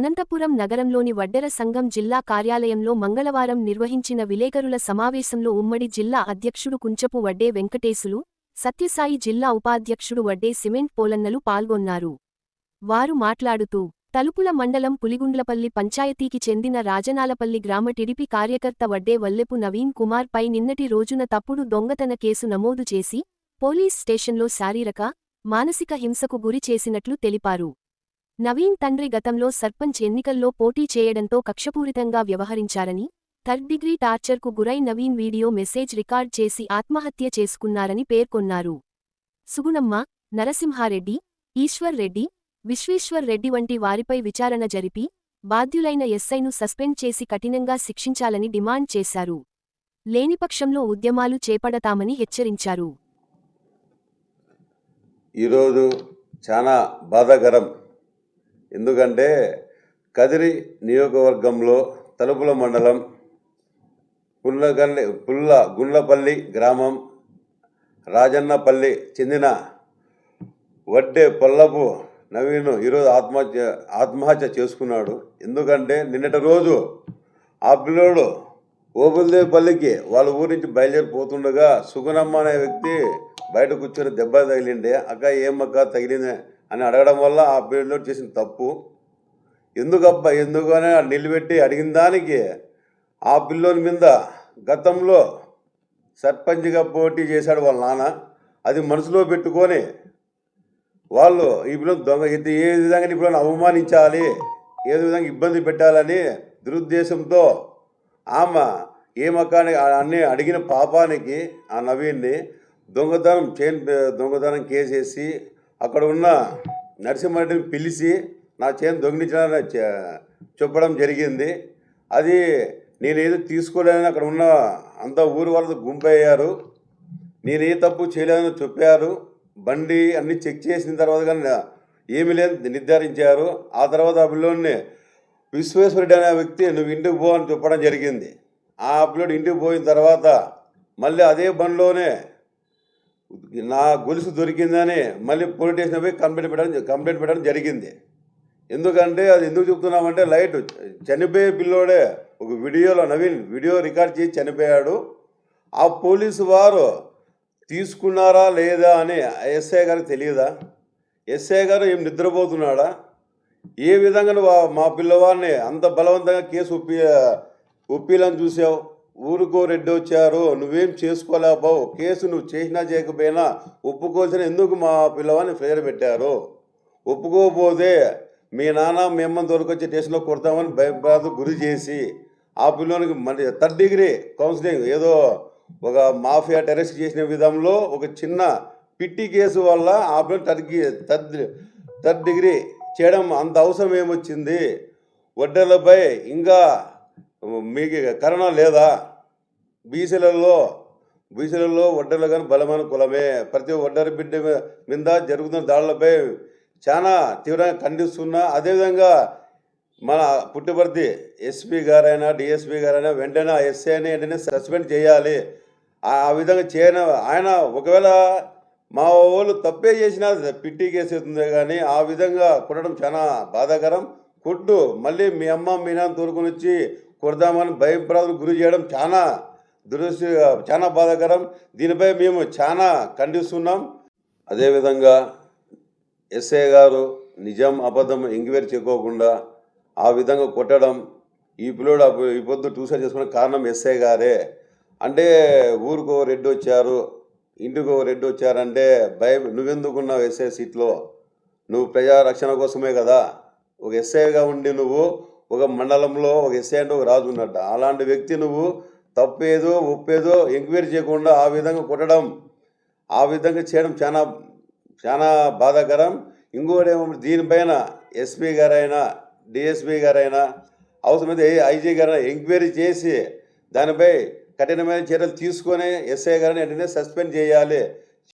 అనంతపురం నగరంలోని వడ్డెర సంఘం జిల్లా కార్యాలయంలో మంగళవారం నిర్వహించిన విలేకరుల సమావేశంలో ఉమ్మడి జిల్లా అధ్యక్షుడు కుంచపు వడ్డే వెంకటేశులు సత్యసాయి జిల్లా ఉపాధ్యక్షుడు వడ్డే సిమెంట్ పోలన్నలు పాల్గొన్నారు. వారు మాట్లాడుతూ తలుపుల మండలం పులిగుండ్లపల్లి పంచాయతీకి చెందిన రాజనాలపల్లి గ్రామ టిడిపి కార్యకర్త వడ్డే వల్లెపు నవీన్ కుమార్ పై నిన్నటి రోజున తప్పుడు దొంగతన కేసు నమోదు చేసి పోలీస్ స్టేషన్లో శారీరక మానసిక హింసకు గురి చేసినట్లు తెలిపారు. నవీన్ తండ్రి గతంలో సర్పంచ్ ఎన్నికల్లో పోటీ చేయడంతో కక్షపూరితంగా వ్యవహరించారని థర్డ్ డిగ్రీ టార్చర్కు గురై నవీన్ వీడియో మెసేజ్ రికార్డ్ చేసి ఆత్మహత్య చేసుకున్నారని పేర్కొన్నారు. సుగుణమ్మ నరసింహారెడ్డి ఈశ్వర్ రెడ్డి విశ్వేశ్వర్ రెడ్డి వంటి వారిపై విచారణ జరిపి బాధ్యులైన ఎస్ఐను సస్పెండ్ చేసి కఠినంగా శిక్షించాలని డిమాండ్ చేశారు. లేనిపక్షంలో ఉద్యమాలు చేపడతామని హెచ్చరించారు. ఈరోజు చాలా బాధాకరం ఎందుకంటే కదిరి నియోజకవర్గంలో తలుపుల మండలం పుల్లగల్లి పుల్ల గుండ్లపల్లి గ్రామం రాజన్నపల్లి చెందిన వడ్డే పొల్లపు నవీన్ ఈరోజు ఆత్మహత్య ఆత్మహత్య చేసుకున్నాడు. ఎందుకంటే నిన్నటి రోజు ఆ పిల్లోడు ఓబుల్దేపల్లికి వాళ్ళ ఊరి నుంచి బయలుదేరిపోతుండగా సుగుణమ్మ అనే వ్యక్తి బయట కూర్చొని దెబ్బ తగిలిండే అక్క ఏమక్క తగిలిందే? అని అడగడం వల్ల ఆ పిల్లోడు చేసిన తప్పు. ఎందుకబ్బా ఎందుకు అని నిలబెట్టి అడిగిన దానికి ఆ పిల్లోని మీద గతంలో సర్పంచ్గా పోటీ చేశాడు వాళ్ళ నాన్న. అది మనసులో పెట్టుకొని వాళ్ళు ఈ పిల్లలు దొంగ ఇది ఏ విధంగా ఈ పిల్లలను అవమానించాలి ఏ విధంగా ఇబ్బంది పెట్టాలని దురుద్దేశంతో ఆమె ఏమక్కాని అన్ని అడిగిన పాపానికి ఆ నవీన్ని దొంగతనం చైన్ దొంగతనం కేసేసి అక్కడ ఉన్న నరసింహారెడ్డిని పిలిచి నా చైన్ దొంగిలించాలని చెప్పడం జరిగింది. అది నేను ఏదో తీసుకోలేదని అక్కడ ఉన్న అంత ఊరు వాళ్ళతో గుంపయ్యారు. నేను ఏ తప్పు చేయలేదని చెప్పారు. బండి అన్ని చెక్ చేసిన తర్వాత కానీ ఏమీ లేదు నిర్ధారించారు. ఆ తర్వాత ఆ పిల్లోడిని విశ్వేశ్వరుడు అనే వ్యక్తి నువ్వు ఇంటికి పో అని చెప్పడం జరిగింది. ఆ అప్లోడ్ ఇంటికి పోయిన తర్వాత మళ్ళీ అదే బండిలోనే నా గొలుసు దొరికిందని మళ్ళీ పోలీస్ స్టేషన్ పోయి కంప్లైంట్ పెట్టడం కంప్లైంట్ పెట్టడం జరిగింది ఎందుకంటే అది ఎందుకు చెప్తున్నామంటే లైట్ చనిపోయే పిల్లోడే ఒక వీడియోలో నవీన్ వీడియో రికార్డ్ చేసి చనిపోయాడు ఆ పోలీసు వారు తీసుకున్నారా లేదా అని ఎస్ఐ గారికి తెలియదా ఎస్ఐ గారు ఏం నిద్రపోతున్నాడా ఏ విధంగా మా పిల్లవాడిని అంత బలవంతంగా కేసు ఒప్పి ఒప్పిలని చూసావు ఊరుకో రెడ్డి వచ్చారు. నువ్వేం చేసుకోలేకపోవు కేసు నువ్వు చేసినా చేయకపోయినా ఒప్పుకోవాల్సిన ఎందుకు మా పిల్లవాడిని ప్రేర పెట్టారు? ఒప్పుకోకపోతే మీ నాన్న మిమ్మల్ని అమ్మని దొరికొచ్చి స్టేషన్లో కొడతామని భయభ్రాంతి గురి చేసి ఆ పిల్లోనికి మరి థర్డ్ డిగ్రీ కౌన్సిలింగ్ ఏదో ఒక మాఫియా టెరెస్ట్ చేసిన విధంలో ఒక చిన్న పిట్టి కేసు వల్ల ఆ పిల్లలు థర్డ్ థర్డ్ థర్డ్ డిగ్రీ చేయడం అంత అవసరం ఏమొచ్చింది? వడ్డలపై ఇంకా మీకు కరోనా లేదా? బీసీలలో బీసీలలో వడ్డర్లు కానీ బలమైన కులమే. ప్రతి ఒడ్డరి బిడ్డ మీద జరుగుతున్న దాడులపై చాలా తీవ్రంగా ఖండిస్తున్నా. అదేవిధంగా మన పుట్టుబర్తి ఎస్పీ గారైనా డిఎస్పీ గారైనా వెంటనే ఆ ఎస్ఐని వెంటనే సస్పెండ్ చేయాలి. ఆ విధంగా చేయన ఆయన ఒకవేళ మా వాళ్ళు తప్పే చేసినా పిట్టి కేసు అవుతుంది కానీ ఆ విధంగా కొట్టడం చాలా బాధాకరం. కొట్టు మళ్ళీ మీ అమ్మ మీ నాన్న తోలుకొని వచ్చి కొడదామని భయప్రాంతం గురి చేయడం చాలా దురదృష్టి చాలా బాధాకరం. దీనిపై మేము చాలా ఖండిస్తున్నాం. అదేవిధంగా ఎస్ఐ గారు నిజం అబద్ధం ఎంక్వైరీ చేసుకోకుండా ఆ విధంగా కొట్టడం ఈ పిల్లోడు ఈ పొద్దు ట్యూషన్ చేసుకునే కారణం ఎస్ఐ గారే. అంటే ఊరికో రెడ్డి వచ్చారు ఇంటికో రెడ్డి వచ్చారంటే భయం నువ్వెందుకున్నావు ఎస్ఐ సీట్లో? నువ్వు ప్రజా రక్షణ కోసమే కదా. ఒక ఎస్ఐగా ఉండి నువ్వు ఒక మండలంలో ఒక ఎస్ఐ అంటే ఒక రాజు ఉన్నట్ట. అలాంటి వ్యక్తి నువ్వు తప్పేదో ఒప్పేదో ఎంక్వైరీ చేయకుండా ఆ విధంగా కొట్టడం ఆ విధంగా చేయడం చాలా చాలా బాధాకరం. ఇంకోటి ఏమో దీనిపైన ఎస్పీ గారైనా డిఎస్పీ గారైనా అవసరమైతే ఐజీ గారైనా ఎంక్వైరీ చేసి దానిపై కఠినమైన చర్యలు తీసుకొని ఎస్ఐ గారిని వెంటనే సస్పెండ్ చేయాలి.